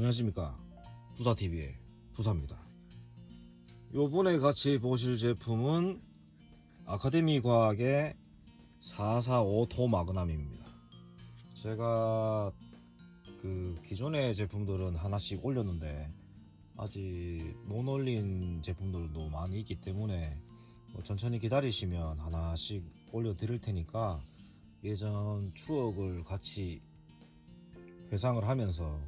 안녕하십니까. 부사TV의 부사입니다. 요번에 같이 보실 제품은 아카데미 과학의 445 토마그남입니다. 제가 그 기존의 제품들은 하나씩 올렸는데 아직 못 올린 제품들도 많이 있기 때문에 뭐 천천히 기다리시면 하나씩 올려 드릴 테니까 예전 추억을 같이 회상을 하면서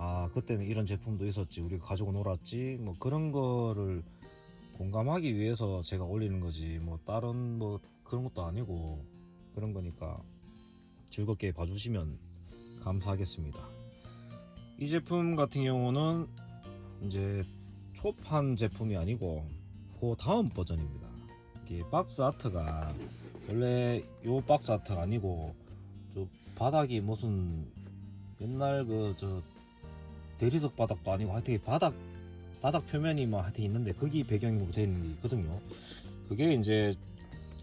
아 그때는 이런 제품도 있었지. 우리가 가지고 놀았지. 뭐 그런 거를 공감하기 위해서 제가 올리는 거지. 뭐 다른 뭐 그런 것도 아니고 그런 거니까 즐겁게 봐주시면 감사하겠습니다. 이 제품 같은 경우는 이제 초판 제품이 아니고 그 다음 버전입니다. 이게 박스 아트가 원래 요 박스 아트가 아니고 저 바닥이 무슨 옛날 그 저 대리석 바닥도 아니고 하여튼 바닥 바닥 표면이 막 하여튼 있는데 거기 배경으로 되어 있는 게 있거든요. 그게 이제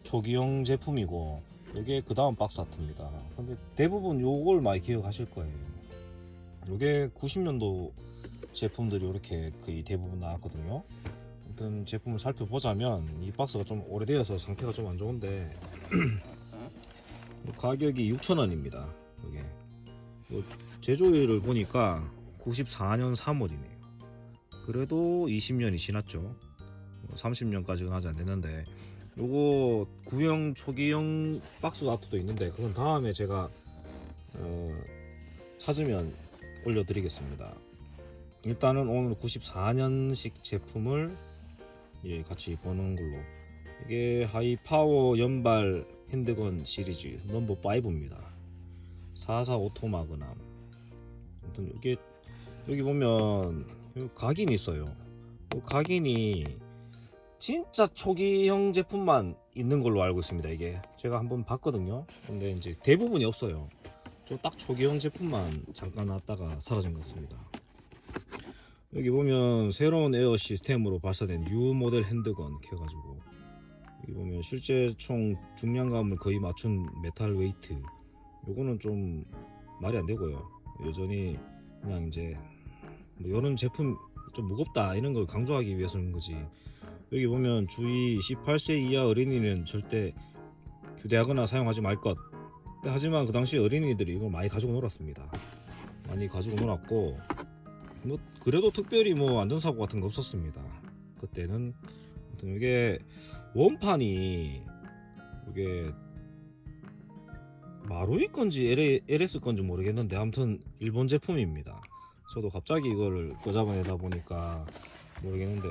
초기형 제품이고 이게 그 다음 박스 아트입니다. 근데 대부분 요걸 많이 기억하실 거예요. 요게 90년도 제품들이 이렇게 거의 대부분 나왔거든요. 아무튼 제품을 살펴보자면 이 박스가 좀 오래되어서 상태가 좀 안 좋은데 가격이 6,000원입니다. 이게 뭐 제조일을 보니까 94년 3월이네요. 그래도 20년이 지났죠. 30년까지는 아직 안 됐는데 요거 구형 초기형 박스 아트도 있는데 그건 다음에 제가 어, 찾으면 올려드리겠습니다. 일단은 오늘 94년식 제품을 예, 같이 보는 걸로 이게 하이파워 연발 핸드건 시리즈 넘버 5입니다. 44 오토마그남. 아무튼 이게 여기 보면 각인이 있어요. 이 각인이 진짜 초기형 제품만 있는 걸로 알고 있습니다. 이게 제가 한번 봤거든요. 근데 이제 대부분이 없어요. 좀 딱 초기형 제품만 잠깐 왔다가 사라진 것 같습니다. 여기 보면 새로운 에어 시스템으로 발사된 U 모델 핸드건 해가지고 여기 보면 실제 총 중량감을 거의 맞춘 메탈 웨이트 요거는 좀 말이 안 되고요 여전히 그냥 이제 뭐 이런 제품 좀 무겁다 이런 걸 강조하기 위해서인 거지 여기 보면 주의 18세 이하 어린이는 절대 휴대하거나 사용하지 말 것. 하지만 그 당시 어린이들이 이걸 많이 가지고 놀았습니다. 많이 가지고 놀았고 뭐 그래도 특별히 뭐 안전사고 같은 거 없었습니다. 그때는 이게 원판이 이게 마루이 건지 LS 건지 모르겠는데 아무튼 일본 제품입니다. 저도 갑자기 이거를 끄잡아내다 보니까 모르겠는데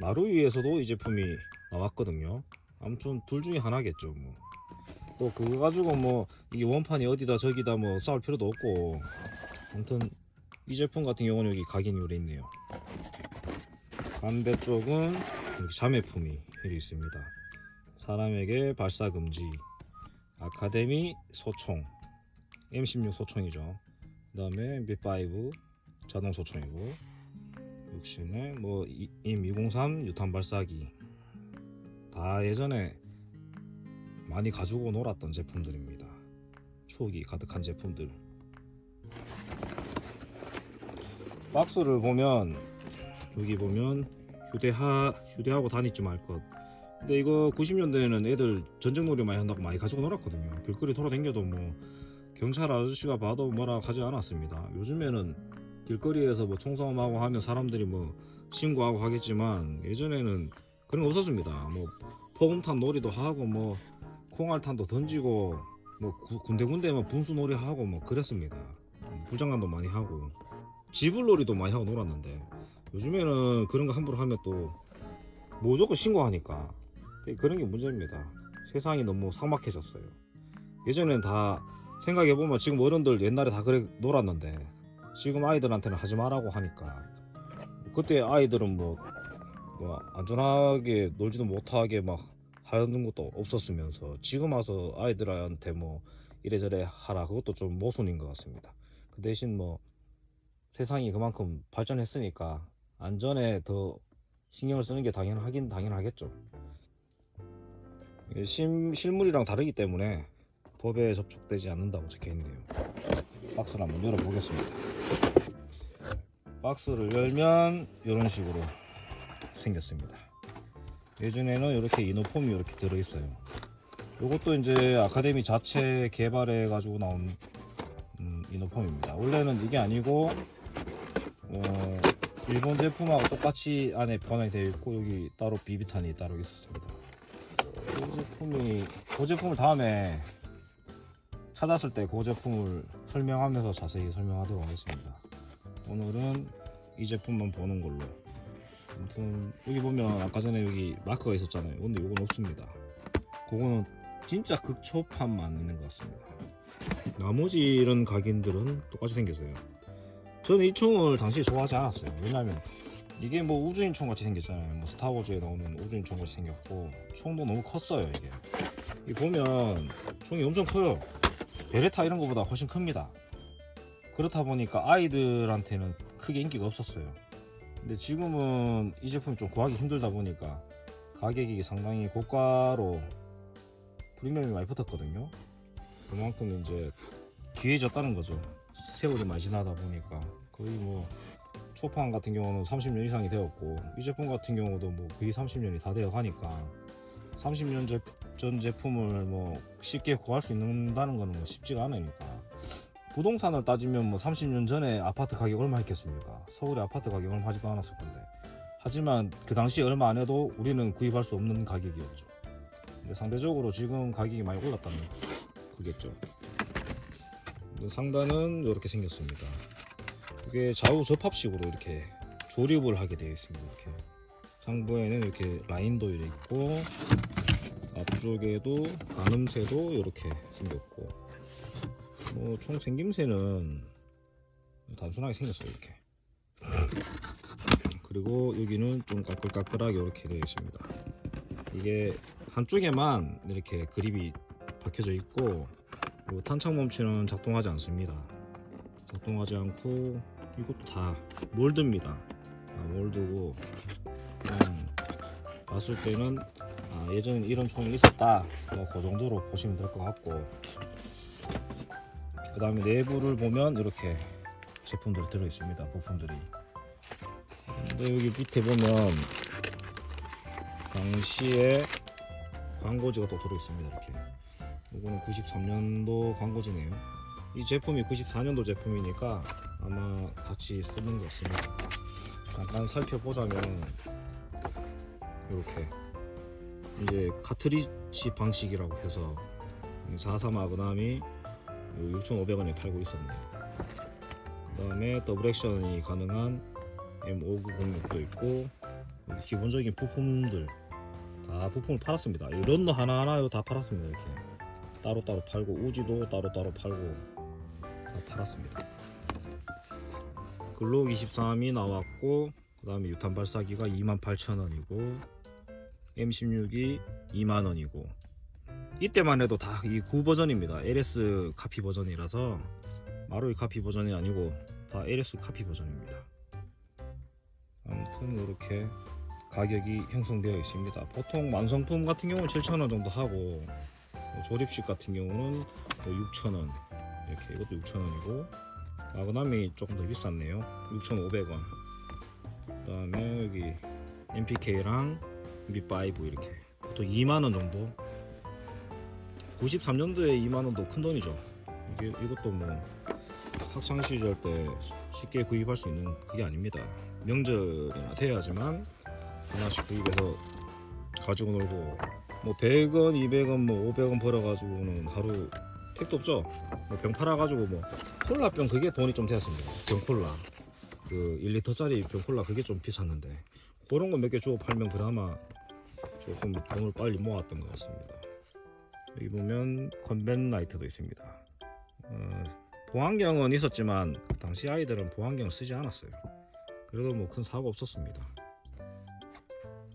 마루이에서도 이 제품이 나왔거든요. 아무튼 둘 중에 하나겠죠. 뭐. 또 그거 가지고 뭐 이게 원판이 어디다 저기다 뭐 싸울 필요도 없고 아무튼 이 제품 같은 경우는 여기 각인이 오래 있네요. 반대쪽은 여기 자매품이 여기 있습니다. 사람에게 발사 금지 아카데미 소총 M16 소총이죠. 그 다음에 M5 자동 소총이고 역시는 뭐 M203 유탄 발사기 다 예전에 많이 가지고 놀았던 제품들입니다. 추억이 가득한 제품들. 박스를 보면 여기 보면 휴대하 휴대하고 다니지 말 것. 근데 이거 90년대에는 애들 전쟁놀이 많이 한다고 많이 가지고 놀았거든요. 길거리 돌아다녀도 뭐 경찰 아저씨가 봐도 뭐라 하지 않았습니다. 요즘에는 길거리에서 뭐 총싸움하고 하면 사람들이 뭐 신고하고 하겠지만 예전에는 그런 거 없었습니다. 뭐 포금탄 놀이도 하고 뭐 콩알탄도 던지고 뭐 구- 군데군데 뭐 분수 놀이 하고 뭐 그랬습니다. 불장난도 많이 하고 지불놀이도 많이 하고 놀았는데 요즘에는 그런 거 함부로 하면 또 무조건 신고하니까 그런 게 문제입니다. 세상이 너무 삭막해졌어요. 예전엔 다 생각해 보면 지금 어른들 옛날에 다 그래 놀았는데 지금 아이들한테는 하지 말라고 하니까 그때 아이들은 뭐, 뭐 안전하게 놀지도 못하게 막 하는 것도 없었으면서 지금 와서 아이들한테 뭐 이래저래 하라 그것도 좀 모순인 것 같습니다. 그 대신 뭐 세상이 그만큼 발전했으니까 안전에 더 신경을 쓰는 게 당연하긴 당연하겠죠. 심, 실물이랑 다르기 때문에 법에 접촉되지 않는다고 적혀 있네요. 박스를 한번 열어보겠습니다. 박스를 열면 이런 식으로 생겼습니다. 예전에는 이렇게 이너폼이 이렇게 들어있어요. 이것도 이제 아카데미 자체 개발해 가지고 나온 음, 이너폼입니다. 원래는 이게 아니고 어, 일본 제품하고 똑같이 안에 보완이 되어 있고 여기 따로 비비탄이 따로 있었습니다. 이 제품이 그 제품을 다음에 찾았을 때 그 제품을 설명하면서 자세히 설명하도록 하겠습니다. 오늘은 이 제품만 보는 걸로. 아무튼 여기 보면 아까 전에 여기 마크가 있었잖아요. 근데 이건 없습니다. 그거는 진짜 극초판만 있는 것 같습니다. 나머지 이런 각인들은 똑같이 생겼어요. 저는 이 총을 당시에 좋아하지 않았어요. 왜냐면 이게 뭐 우주인 총 같이 생겼잖아요. 뭐 스타워즈에 나오는 우주인 총 같이 생겼고 총도 너무 컸어요 이게. 이 보면 총이 엄청 커요. 베레타 이런 거보다 훨씬 큽니다. 그렇다 보니까 아이들한테는 크게 인기가 없었어요. 근데 지금은 이 제품이 좀 구하기 힘들다 보니까 가격이 상당히 고가로 프리미엄이 많이 붙었거든요. 그만큼 이제 귀해졌다는 거죠. 세월이 많이 지나다 보니까 거의 뭐 초판 같은 경우는 30년 이상이 되었고 이 제품 같은 경우도 뭐 거의 30년이 다 되어 가니까 30년 제- 전 제품을 뭐 쉽게 구할 수 있는다는 거는 뭐 쉽지가 않으니까 부동산을 따지면 뭐 30년 전에 아파트 가격 얼마 했겠습니까? 서울의 아파트 가격 얼마 하지도 않았을 건데 하지만 그 당시 얼마 안 해도 우리는 구입할 수 없는 가격이었죠. 근데 상대적으로 지금 가격이 많이 올랐다는 그겠죠. 상단은 이렇게 생겼습니다. 이게 좌우 접합식으로 이렇게 조립을 하게 되어 있습니다. 이렇게 상부에는 이렇게 라인도 있고 앞쪽에도 가늠새도 이렇게 생겼고 뭐 총 생김새는 단순하게 생겼어요 이렇게. 그리고 여기는 좀 까끌까끌하게 이렇게 되어 있습니다. 이게 한쪽에만 이렇게 그립이 박혀져 있고 탄창 멈추는 작동하지 않습니다. 작동하지 않고 이것도 다 몰드입니다. 아, 몰드고 그냥 봤을 때는 아, 예전에 이런 총이 있었다. 뭐그 정도로 보시면 될 것 같고. 그 다음에 내부를 보면 이렇게 제품들이 들어 있습니다. 부품들이. 근데 여기 밑에 보면 당시에 광고지가 또 들어 있습니다. 이렇게. 이거는 93년도 광고지네요. 이 제품이 94년도 제품이니까 아마 같이 쓰는 것 같습니다. 잠깐 살펴보자면 이렇게 이제 카트리지 방식이라고 해서 43 아그남이 6,500원에 팔고 있었네요. 그 다음에 더블 액션이 가능한 M5906도 있고 기본적인 부품들 다 부품을 팔았습니다. 이 런너 하나하나 다 팔았습니다. 이렇게 따로따로 팔고 우지도 따로따로 팔고 다 팔았습니다. 글록 23이 나왔고 그 다음에 유탄 발사기가 28,000원이고 M16이 2만원이고 이때만 해도 다 이 9버전입니다. LS 카피 버전이라서 마루이 카피 버전이 아니고 다 LS 카피 버전입니다. 아무튼 이렇게 가격이 형성되어 있습니다. 보통 완성품 같은 경우는 7,000원 정도 하고 뭐 조립식 같은 경우는 6,000원 이렇게 이것도 6,000원이고 마그남이 조금 더 비쌌네요. 6,500원. 그 다음에 여기 MPK랑 B5 이렇게. 또 2만원 정도? 93년도에 2만원도 큰 돈이죠. 이게, 이것도 뭐 학창시절 때 쉽게 구입할 수 있는 그게 아닙니다. 명절이나 돼야지만 하나씩 구입해서 가지고 놀고 뭐 100원, 200원, 뭐 500원 벌어가지고는 하루 택도 없죠. 뭐 병 팔아가지고 뭐 콜라병 그게 돈이 좀 되었습니다. 병콜라. 그 1리터짜리 병콜라 그게 좀 비쌌는데 그런 거 몇 개 주고 팔면 그나마 조금 돈을 빨리 모았던 것 같습니다. 여기 보면 컨벤 라이트도 있습니다. 어, 보안경은 있었지만 그 당시 아이들은 보안경을 쓰지 않았어요. 그래도 뭐 큰 사고 없었습니다.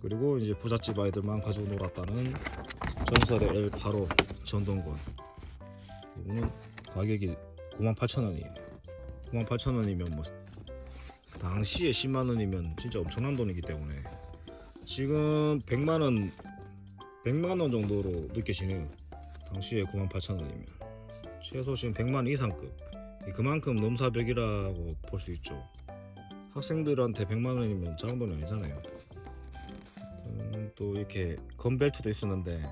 그리고 이제 부잣집 아이들만 가지고 놀았다는 전설의 L85 전동권. 이거는 가격이 98,000원이에요. 98,000원이면 뭐 당시에 10만 원이면 진짜 엄청난 돈이기 때문에 지금 100만 원 100만 원 정도로 느껴지네요. 당시에 98,000원이면 최소 지금 100만 원 이상급 이 그만큼 넘사벽이라고 볼 수 있죠. 학생들한테 100만 원이면 작은 돈이 아니잖아요. 음, 또 이렇게 건벨트도 있었는데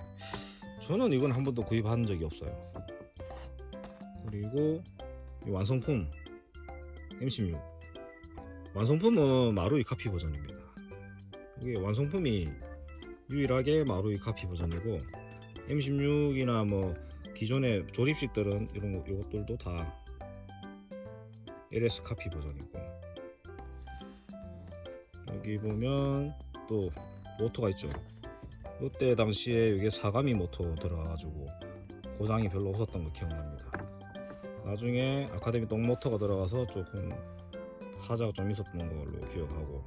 저는 이건 한 번도 구입한 적이 없어요. 그리고 이 완성품 M16 완성품은 마루이 카피 버전입니다. 이게 완성품이 유일하게 마루이 카피 버전이고 M16이나 뭐 기존의 조립식들은 이런 거 이것들도 다 LS 카피 버전이고 여기 보면 또 모터가 있죠. 이때 당시에 이게 사가미 모터 들어가가지고 고장이 별로 없었던 거 기억납니다. 나중에 아카데미 똥 모터가 들어가서 조금 하자가 좀 있었던 걸로 기억하고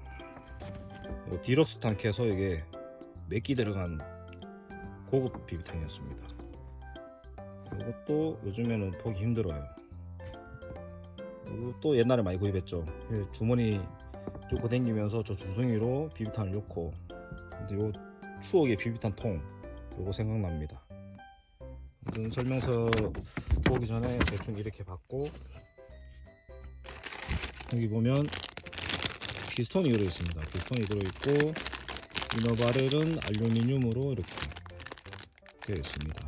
뭐 디럭스 탕에서 이게 맥기 들어간 고급 비비탄이었습니다. 이것도 요즘에는 보기 힘들어요. 이것도 옛날에 많이 구입했죠. 예, 주머니 뚫고 다니면서 저 주둥이로 비비탄을 넣고 근데 요 추억의 비비탄 통 요거 생각납니다. 설명서 보기 전에 대충 이렇게 받고 여기 보면 피스톤이 들어 있습니다. 피스톤이 들어 있고 이너 바렐은 알루미늄으로 이렇게 되어 있습니다.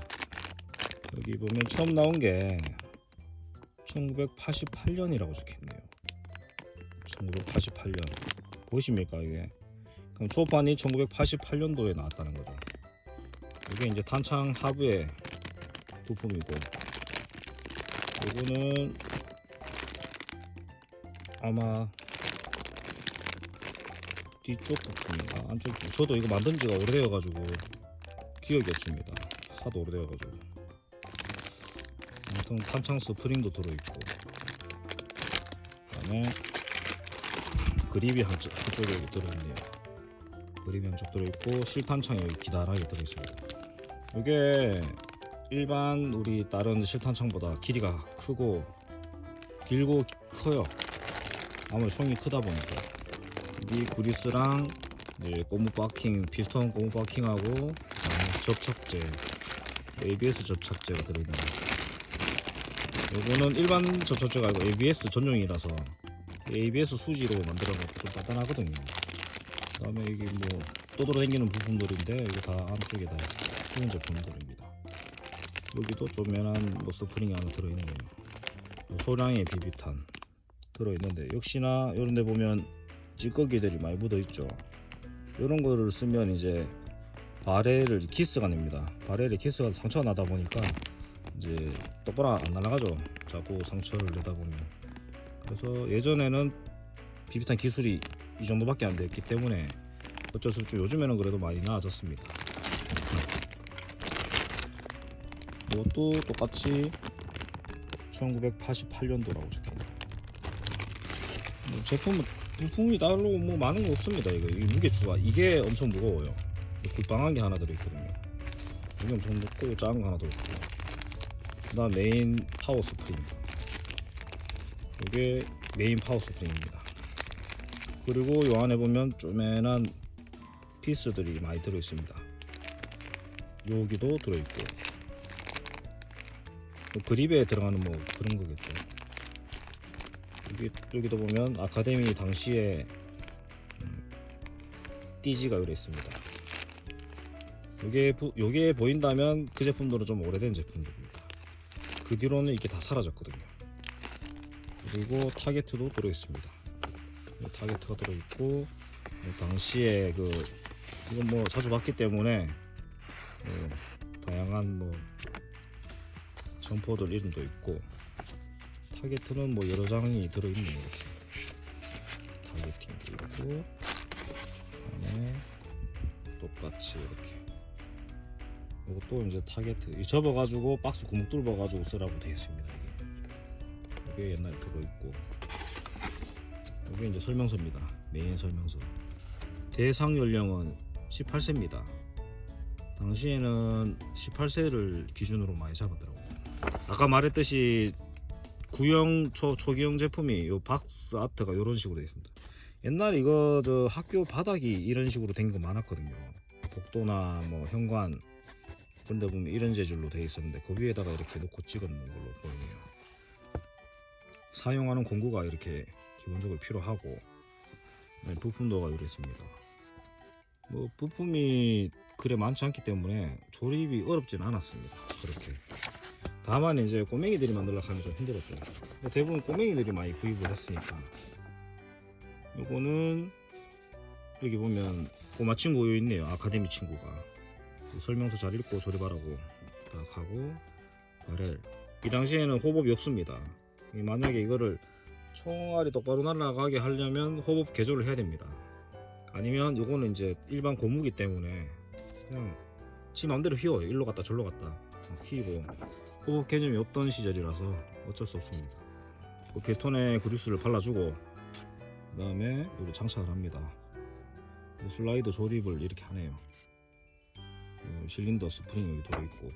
여기 보면 처음 나온 게 1988년이라고 적혀있네요. 1988년 보이십니까 이게? 그럼 초판이 1988년도에 나왔다는 거죠. 이게 이제 탄창 하부의 부품이고, 이거는 아마 뒤쪽 부품인가 안쪽 부품. 저도 이거 만든 지가 오래되어 가지고 기억이 없습니다. 하도 오래되어 가지고. 아무튼 탄창 스프링도 들어있고, 그 다음에 그립이 한쪽, 한쪽에 들어있네요. 그립이 한쪽 들어있고 실탄창이 여기 기다랗게 들어있습니다. 이게 일반 우리 다른 실탄창보다 길이가 크고 길고 커요. 아무래도 총이 크다 보니까 이 그리스랑 이제 고무 바킹 피스톤 고무 그다음에 접착제 ABS 접착제가 들어있는 거. 요거는 일반 접착제가 아니고 ABS 전용이라서 ABS 수지로 만들어가지고 좀 단단하거든요. 그 다음에 이게 뭐 떠돌아다니는 부품들인데 이게 다 안쪽에 다 좋은 제품들입니다. 여기도 조면한 뭐 스프링이 하나 들어있네요. 소량의 비비탄 들어있는데 역시나 이런 데 보면 찌꺼기들이 많이 묻어 있죠. 이런 거를 쓰면 이제 바렐을 키스가 냅니다. 바렐에 키스가 상처가 나다 보니까 이제 똑바로 안 날아가죠. 자꾸 상처를 내다 보면. 그래서 예전에는 비비탄 기술이 이 정도밖에 안 됐기 때문에 어쩔 수 없죠. 요즘에는 그래도 많이 나아졌습니다. 이것도 똑같이 1988년도라고 적혀있네요. 뭐 제품은 부품이 따로 뭐 많은 거 없습니다. 이거 이 무게추가 이게 엄청 무거워요. 굴빵한 게 하나 들어있거든요. 이게 엄청 무겁고 작은 거 하나 들어있고. 그 다음 메인 파워 스프링. 이게 메인 파워 스프링입니다. 그리고 요 안에 보면 쪼맨한 피스들이 많이 들어있습니다. 여기도 들어있고 뭐 그립에 들어가는 뭐 그런 거겠죠. 여기 여기도 보면 아카데미 당시에 음, 띠지가 요래 있습니다. 요게 부- 요게 보인다면 그 제품들은 좀 오래된 제품들입니다. 그 뒤로는 이게 다 사라졌거든요. 그리고 타겟도 들어 있습니다. 타겟가 들어 있고 뭐 당시에 그 이건 뭐 자주 봤기 때문에 뭐 다양한 뭐 점포들 이름도 있고 타겟은 뭐 여러 장이 들어있네요 이렇게 타겟팅도 있고 그다음에 똑같이 이렇게. 이것도 이제 타겟 이 접어가지고 박스 구멍 뚫어가지고 쓰라고 되어 있습니다 이게, 이게 옛날에 들어있고. 이게 이제 설명서입니다. 메인 설명서. 대상 연령은 18세입니다. 당시에는 18세를 기준으로 많이 잡았더라고요. 아까 말했듯이 구형 초 초기형 제품이 요 박스 아트가 이런 식으로 되어 있습니다. 옛날 이거 저 학교 바닥이 이런 식으로 된 거 많았거든요. 복도나 뭐 현관 그런데 보면 이런 재질로 되어 있었는데 그 위에다가 이렇게 놓고 찍어놓은 걸로 보이네요. 사용하는 공구가 이렇게 기본적으로 필요하고 네, 부품도가 이렇게 있습니다. 뭐 부품이 그래 많지 않기 때문에 조립이 어렵진 않았습니다. 그렇게. 다만 이제 꼬맹이들이 만들려고 하면 좀 힘들었죠. 대부분 꼬맹이들이 많이 구입을 했으니까. 요거는 여기 보면 꼬마 친구 요 있네요. 아카데미 친구가. 그 설명서 잘 읽고 조립하라고 딱 하고 바렐. 이 당시에는 호법이 없습니다. 이 만약에 이거를 총알이 똑바로 날아가게 하려면 호법 개조를 해야 됩니다. 아니면 요거는 이제 일반 고무기 때문에 그냥 지 마음대로 휘어요. 일로 갔다 절로 갔다 휘고 호법 개념이 없던 시절이라서 어쩔 수 없습니다. 그 베톤에 그리스를 발라주고 그 다음에 여기 장착을 합니다. 이 슬라이드 조립을 이렇게 하네요. 요 실린더 스프링 여기 들어있고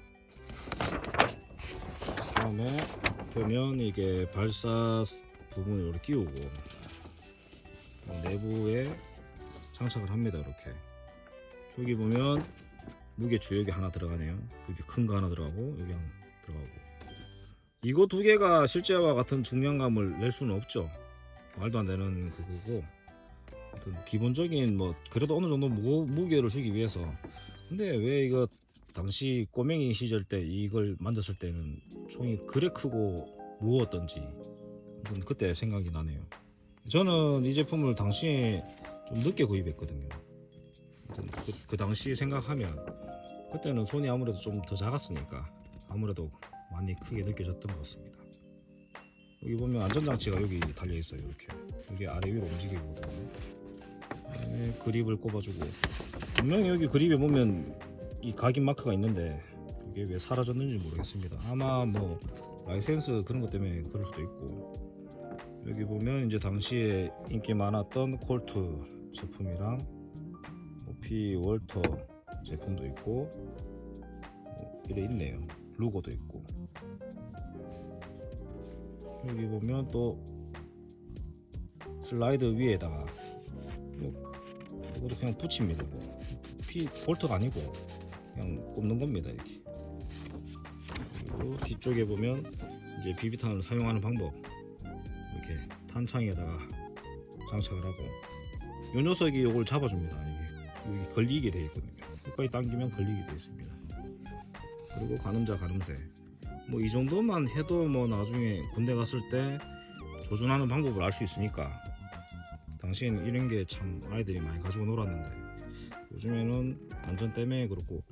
그 다음에 보면 이게 발사 부분을 이렇게 끼우고 내부에 장착을 합니다 이렇게 여기 보면 무게 주역이 하나 들어가네요 여기 큰 거 하나 들어가고 여기 하나 들어가고. 이거 두 개가 실제와 같은 중량감을 낼 수는 없죠. 말도 안 되는 그거고. 기본적인 뭐 그래도 어느 정도 무, 무게를 주기 위해서. 근데 왜 이거 당시 꼬맹이 시절 때 이걸 만졌을 때는 총이 그래 크고 무거웠던지 그때 생각이 나네요. 저는 이 제품을 당시에 좀 늦게 구입했거든요. 그, 그 당시 생각하면 그때는 손이 아무래도 좀 더 작았으니까 아무래도 많이 크게 느껴졌던 것 같습니다. 여기 보면 안전장치가 여기 달려 있어요. 이렇게 이게 아래 위로 움직이거든요. 그다음에 그립을 꼽아주고 분명히 여기 그립에 보면 이 각인 마크가 있는데 이게 왜 사라졌는지 모르겠습니다. 아마 뭐 라이센스 그런 것 때문에 그럴 수도 있고 여기 보면 이제 당시에 인기 많았던 콜트 제품이랑 오피 월터 제품도 있고 뭐 이래 있네요. 로고도 있고 여기 보면 또 슬라이드 위에다가 뭐 이것도 그냥 붙입니다. 뭐. 피 볼트가 아니고 그냥 꼽는 겁니다 이렇게. 그리고 뒤쪽에 보면 이제 비비탄을 사용하는 방법 이렇게 탄창에다가 장착을 하고 요 녀석이 요걸 잡아줍니다 이게 걸리게 되어 있거든요 끝까지 당기면 걸리게 되어 있습니다 그리고 가늠자 가늠쇠 뭐이 정도만 해도 뭐 나중에 군대 갔을 때 조준하는 방법을 알 수 있으니까. 당시에는 이런 게 참 아이들이 많이 가지고 놀았는데 요즘에는 안전 때문에 그렇고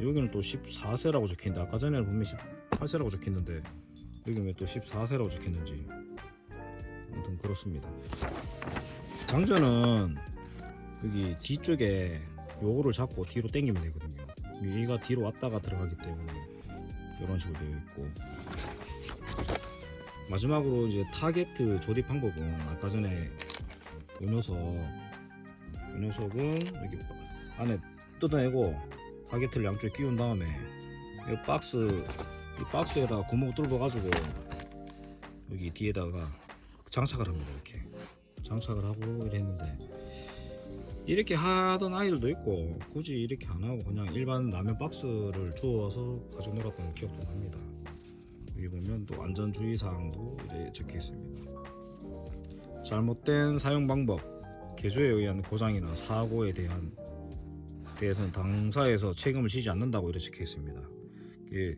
여기는 또 14세라고 적혀있는데 아까 전에는 분명히 18세라고 적혀있는데 여기 왜 또 14세라고 적혔는지 아무튼 그렇습니다. 장전은 여기 뒤쪽에 요거를 잡고 뒤로 당기면 되거든요 얘가 뒤로 왔다가 들어가기 때문에 이런 식으로 되어 있고. 마지막으로 이제 타겟 조립 방법은 아까 전에 요 녀석 이 녀석은 여기 안에 뜯어내고 타겟을 양쪽에 끼운 다음에 이 박스 이 박스에다 구멍 뚫어 가지고 여기 뒤에다가 장착을 합니다 이렇게. 장착을 하고 이랬는데 이렇게 하던 아이들도 있고 굳이 이렇게 안 하고 그냥 일반 라면 박스를 주워서 가지고 놀았던 기억도 납니다 여기 보면 또 안전주의 사항도 이제 적혀 있습니다 잘못된 사용 방법 개조에 의한 고장이나 사고에 대한 대해서는 당사에서 책임을 지지 않는다고 이렇게 적혀 있습니다. 이게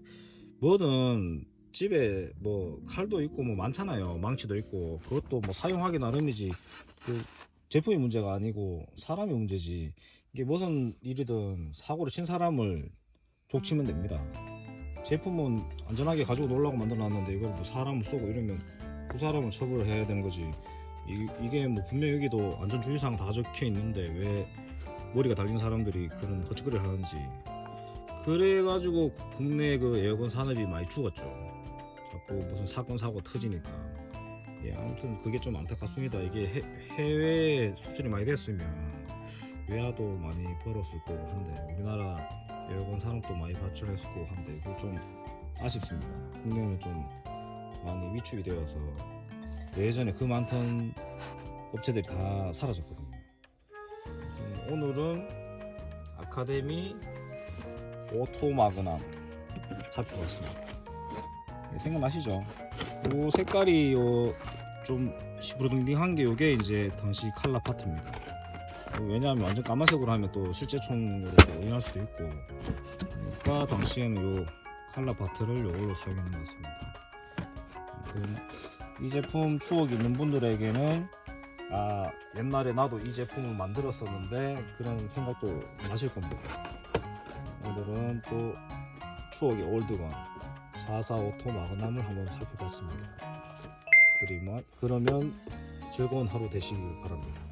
뭐든 집에 뭐 칼도 있고 뭐 많잖아요. 망치도 있고 그것도 뭐 사용하기 나름이지 그 제품이 문제가 아니고 사람이 문제지. 이게 무슨 일이든 사고를 친 사람을 족치면 됩니다. 제품은 안전하게 가지고 놀라고 만들어 놨는데 이걸 뭐 사람을 쏘고 이러면 그 사람을 처벌을 해야 되는 거지. 이, 이게 뭐 분명 여기도 안전주의사항 다 적혀 있는데 왜 머리가 달린 사람들이 그런 헛짓거리를 하는지 그래가지고 국내 그 에어건 산업이 많이 죽었죠 자꾸 무슨 사건 사고 터지니까 예 아무튼 그게 좀 안타깝습니다. 이게 해, 해외에 수출이 많이 됐으면 외화도 많이 벌었을 거고 한데 우리나라 에어건 산업도 많이 발전했을 거고 한데 이거 좀 아쉽습니다. 국내는 좀 많이 위축이 되어서 예전에 그 많던 업체들이 다 사라졌거든요. 음, 오늘은 아카데미 오토마그남 예, 생각나시죠? 요 색깔이 요좀 시부르둥둥한 게 이게 이제 당시 칼라 파트입니다. 왜냐하면 완전 까만색으로 하면 또 실제 총으로 오인할 수도 있고 그러니까 당시에는 요 칼라 파트를 요걸로 사용하는 것 같습니다. 이 제품 추억 있는 분들에게는 아 옛날에 나도 이 제품을 만들었었는데 그런 생각도 나실 겁니다. 오늘은 또 추억의 올드건 44 오토 마그남을 한번 살펴봤습니다. 그리면 그러면 즐거운 하루 되시길 바랍니다.